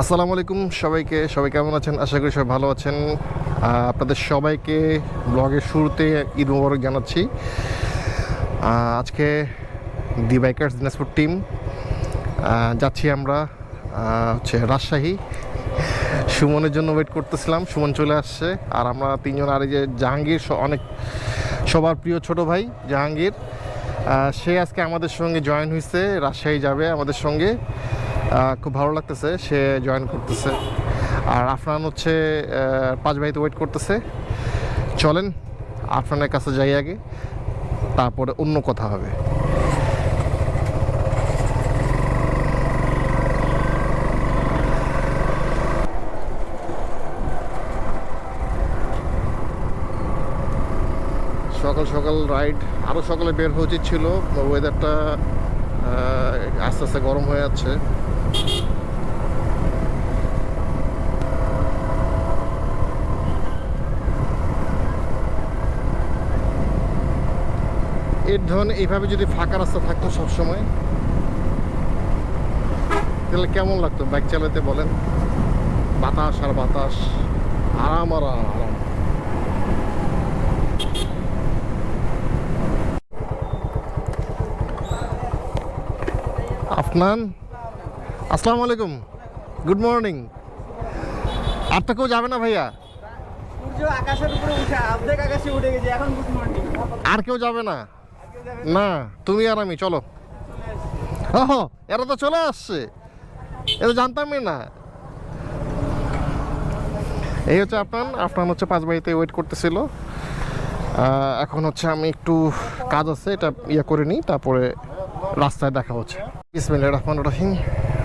আসসালামু আলাইকুম সবাইকে। সবাই কেমন আছেন? আশা করি সবাই ভালো আছেন। আপনাদের সবাইকে ব্লগের শুরুতে ঈদ মোবারক জানাচ্ছি। আজকে দি বাইকার্স দিনাজপুর টিম যাচ্ছি আমরা হচ্ছে রাজশাহী। সুমনের জন্য ওয়েট করতেছিলাম, সুমন চলে আসছে। আর আমরা তিনজন, আর এই যে জাহাঙ্গীর অনেক সবার প্রিয় ছোট ভাই জাহাঙ্গীর। সে আজকে আমাদের সঙ্গে জয়েন হয়েছে রাজশাহী যাবে আমাদের সঙ্গে। খুব ভালো লাগতেছে, সে জয়েন করতেছে। আর আফরান হচ্ছে পাঁচ ভাইতে ওয়েট করতেছে। চলেন, আফরানের কাছে যাই আগে, তারপরে অন্য কথা হবে। সকাল সকাল রাইড আরও সকালে বের হওয়া উচিত ছিল ওয়েদারটা আস্তে আস্তে গরম হয়ে যাচ্ছে। এর ধরনের এইভাবে যদি ফাঁকা রাস্তা থাকতো সবসময়, তাহলে কেমন লাগতো বাইক চালাতে বলেন? বাতাস আর বাতাস, আরাম আর আরাম। আফনান? আসসালামু আলাইকুম। গুড মর্নিং আর তো কেউ যাবে না ভাইয়া? সূর্য আকাশের উপরে উঠে অর্ধেক আকাশে উঠে গেছে এখন গুড মর্নিং আর কেউ যাবে না? না তুমি আর আমি চলো। ও এরা তো চলে আসছে। এটা জানতামই না। এই হচ্ছে আপনার আপনার হচ্ছে পাঁচ বাড়িতে ওয়েট করতেছিল। এখন হচ্ছে আমি একটু কাজ আছে এটা ইয়ে করে নিই তারপরে রাস্তায় দেখা হচ্ছে। ইসমিল্লা রহমান রহিম।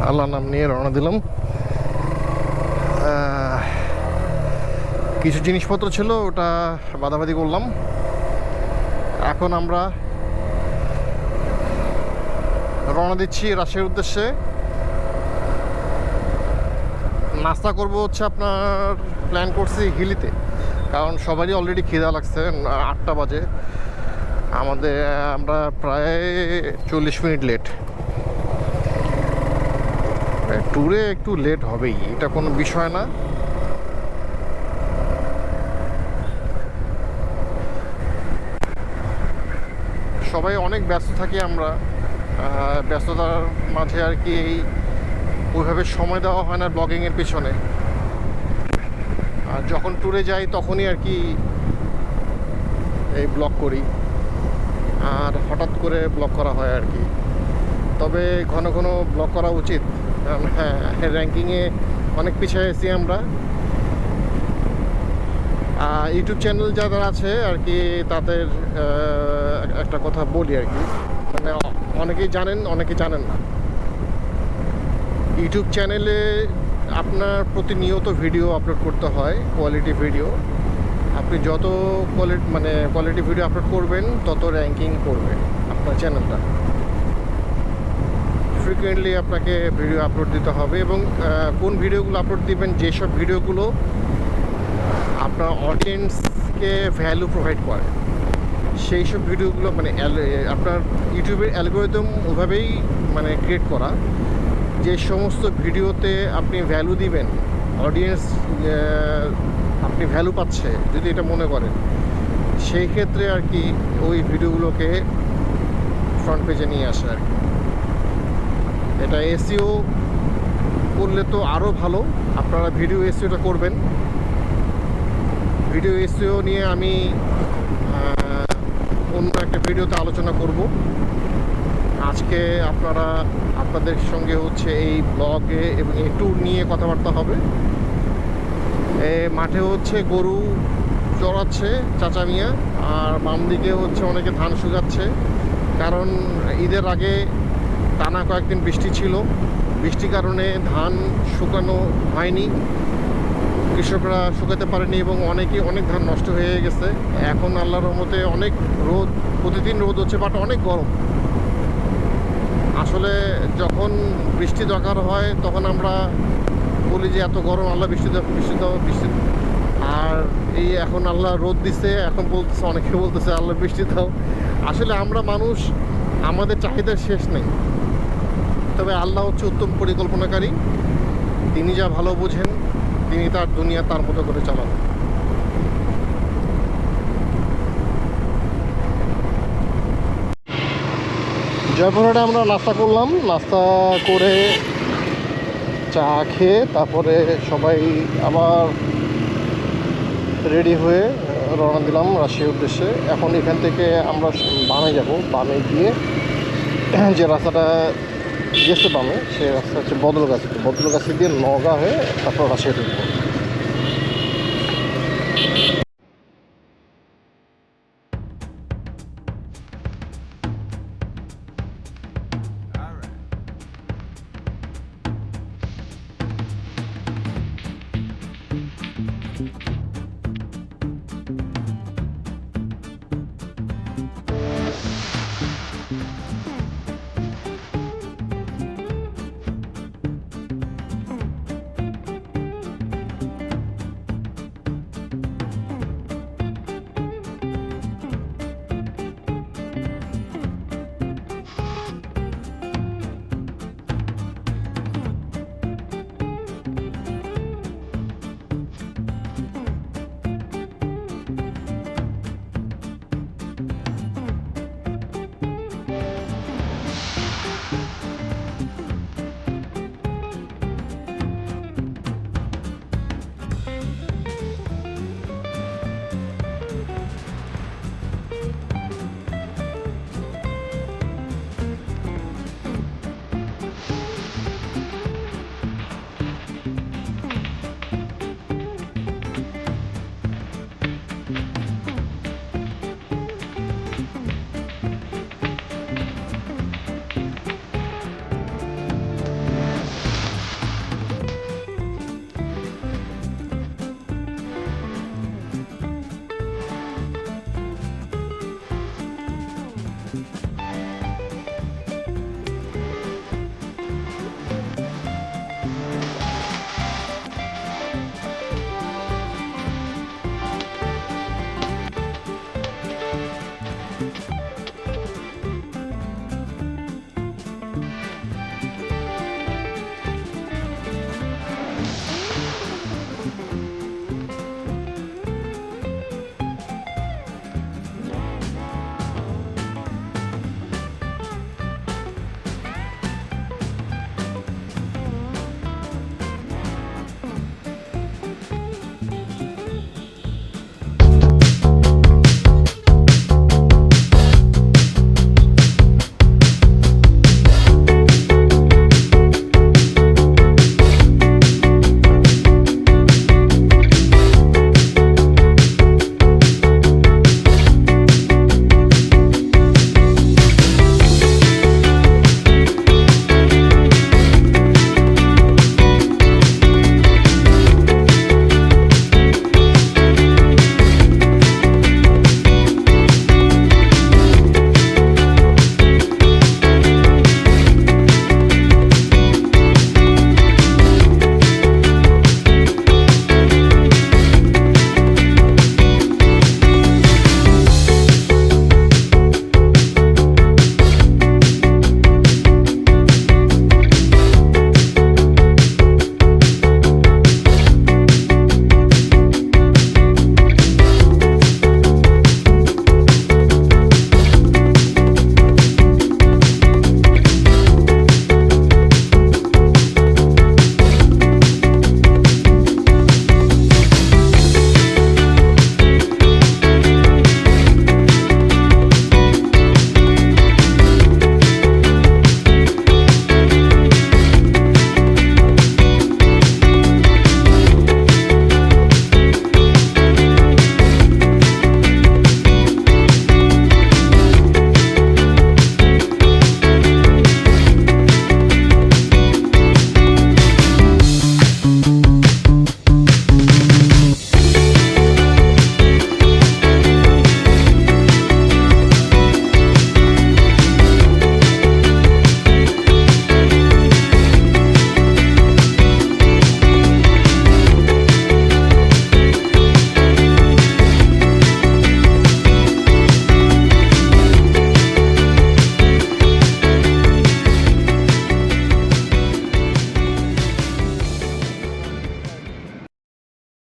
আল্লাহ নাম নিয়ে রওনা দিলাম। কিছু জিনিসপত্র ছিল, ওটা বাদাবাদি করলাম। এখন আমরা রওনা দিচ্ছি রাজশাহীর উদ্দেশ্যে। নাস্তা করব হচ্ছে আপনার প্ল্যান করছি হিলিতে, কারণ সবারই অলরেডি খিদা লাগছে, আটটা বাজে। আমাদের, আমরা প্রায় চল্লিশ মিনিট লেট ট্যুরে একটু লেট হবেই, এটা কোনো বিষয় না। সবাই অনেক ব্যস্ত থাকি আমরা ব্যস্ততার মাঝে আর কি এই ওইভাবে সময় দেওয়া হয় না ব্লগিংয়ের পিছনে। আর যখন ট্যুরে যাই তখনই আর কি এই ব্লগ করি। আর হঠাৎ করে ব্লগ করা হয় আর কি। তবে ঘন ঘন ব্লগ করা উচিত। হ্যাঁ র্যাঙ্কিংয়ে অনেক পিছিয়ে এসেছি আমরা। ইউটিউব চ্যানেল যাদের আছে আর কি, তাদের একটা কথা বলি আর কি। মানে অনেকেই জানেন, অনেকে জানেন না। ইউটিউব চ্যানেলে আপনার প্রতিনিয়ত ভিডিও আপলোড করতে হয় কোয়ালিটি ভিডিও আপনি যত কোয়ালিটি মানে কোয়ালিটি ভিডিও আপলোড করবেন, তত র্যাঙ্কিং করবে আপনার চ্যানেলটা ফ্রিকুয়েন্টলি আপনাকে ভিডিও আপলোড দিতে হবে এবং কোন ভিডিওগুলো আপলোড দিবেন, যেসব ভিডিওগুলো আপনার অডিয়েন্সকে ভ্যালু প্রোভাইড করে সেই সব ভিডিওগুলো মানে আপনার ইউটিউবের অ্যালগোরিদম ওভাবেই মানে ক্রিয়েট করা, যে সমস্ত ভিডিওতে আপনি ভ্যালু দিবেন অডিয়েন্স আপনি ভ্যালু পাচ্ছে, যদি এটা মনে করেন, সেই ক্ষেত্রে আর কি ওই ভিডিওগুলোকে ফ্রন্ট পেজে নিয়ে আসে আর কি। এটা এসিও করলে তো আরও ভালো। আপনারা ভিডিও এসিওটা করবেন। ভিডিও এসিও নিয়ে আমি অন্য একটা ভিডিওতে আলোচনা করব। আজকে আপনারা, আপনাদের সঙ্গে হচ্ছে এই ব্লগে এবং এই ট্যুর নিয়ে কথাবার্তা হবে। এ মাঠে হচ্ছে গরু চড়াচ্ছে চাচা মিয়া, আর বাম দিকে হচ্ছে অনেকে ধান শুকাচ্ছে। কারণ ঈদের আগে টানা কয়েকদিন বৃষ্টি ছিল। বৃষ্টির কারণে ধান শুকানো হয়নি। কৃষকরা শুকাতে পারেনি এবং অনেকে অনেক ধান নষ্ট হয়ে গেছে। এখন আল্লাহর রহমতে অনেক রোদ, প্রতিদিন রোদ হচ্ছে বাট অনেক গরম। আসলে যখন বৃষ্টি দরকার হয়, তখন আমরা বলি যে, এত গরম, আল্লাহ বৃষ্টি বৃষ্টি বৃষ্টি আর এই এখন আল্লাহ রোদ দিছে, এখন বলতেছে, অনেকে বলতেছে, আল্লাহ বৃষ্টি দাও। আসলে আমরা মানুষ, আমাদের চাহিদার শেষ নেই। তবে আল্লাহ হচ্ছে উত্তম পরিকল্পনাকারী। তিনি যা ভালো বোঝেন, তিনি তার দুনিয়া তার মতো করে চালান। জয়পুরহাটে আমরা নাস্তা করলাম, নাস্তা করে চা খেয়ে তারপরে সবাই আবার রেডি হয়ে রওনা দিলাম রাশিয়ার উদ্দেশ্যে। এখন এখান থেকে আমরা বামে যাব। বামে গিয়ে যে রাস্তাটা গেছে বামে সে রাস্তা হচ্ছে বদলগাছি বদলগাছি দিয়ে নগা হয়ে তারপর রাশিয়া ঢুকবো।